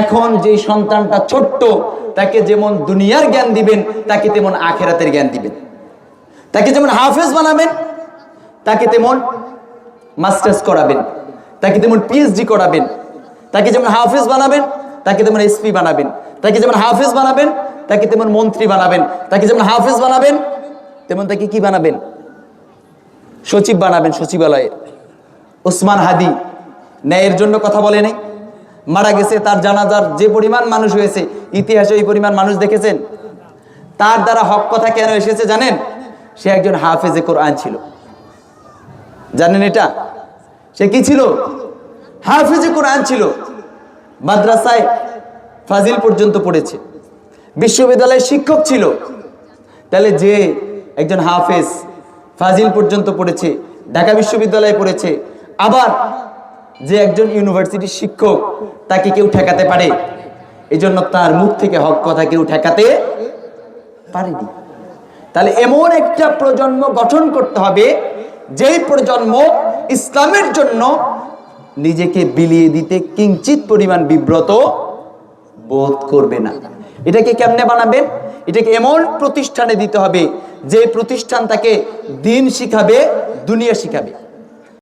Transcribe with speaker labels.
Speaker 1: এখন যেই সন্তানটা ছোট্ট, তাকে যেমন দুনিয়ার জ্ঞান দিবেন, তাকে তেমন আখেরাতের জ্ঞান দিবেন। তাকে যেমন হাফেজ বানাবেন, তাকে তেমন মাস্টার্স করাবেন, তাকে তেমন পিএইচডি করাবেন, তাকে যেমন হাফেজ বানাবেন, তাকে তেমন এসপি বানাবেন, তাকে যেমন হাফেজ বানাবেন, তাকে তেমন মন্ত্রী বানাবেন, তাকে যেমন হাফেজ বানাবেন, তেমন তাকে কি বানাবেন? সচিব বানাবেন সচিবালয়ে। ওসমান হাদি, ন্যায়ের জন্য কথা বলে নাই। মারা গেছে, তার জানাজার যে পরিমাণ মানুষ হয়েছে, ইতিহাসে ওই পরিমাণ মানুষ দেখেছেন? তার দ্বারা হক কথা কেন এসেছে জানেন? সে একজন হাফেজে কোরআন ছিল। জানেন এটা? সে কি ছিল? হাফেজে কোরআন ছিল। মাদ্রাসায় ফাজিল পর্যন্ত পড়েছে। বিশ্ববিদ্যালয়ের শিক্ষক ছিল। তাহলে যে একজন হাফেজ ফাজিল পর্যন্ত পড়েছে, ঢাকা বিশ্ববিদ্যালয়ে পড়েছে, আবার যে একজন ইউনিভার্সিটির শিক্ষক তাকে কেউ ঠেকাতে পারে। এই জন্য তার মুখ থেকে হক কথা কেউ ঠেকাতে পারেনি। তাহলে এমন একটা প্রজন্ম গঠন করতে হবে, যেই প্রজন্ম ইসলামের জন্য নিজেকে বিলিয়ে দিতে কিঞ্চিত পরিমাণ বিব্রত বোধ করবে না। এটাকে কেমনে বানাবেন? এটাকে এমন প্রতিষ্ঠানে দিতে হবে, যে প্রতিষ্ঠান তাকে দিন শিখাবে, দুনিয়া শিখাবে।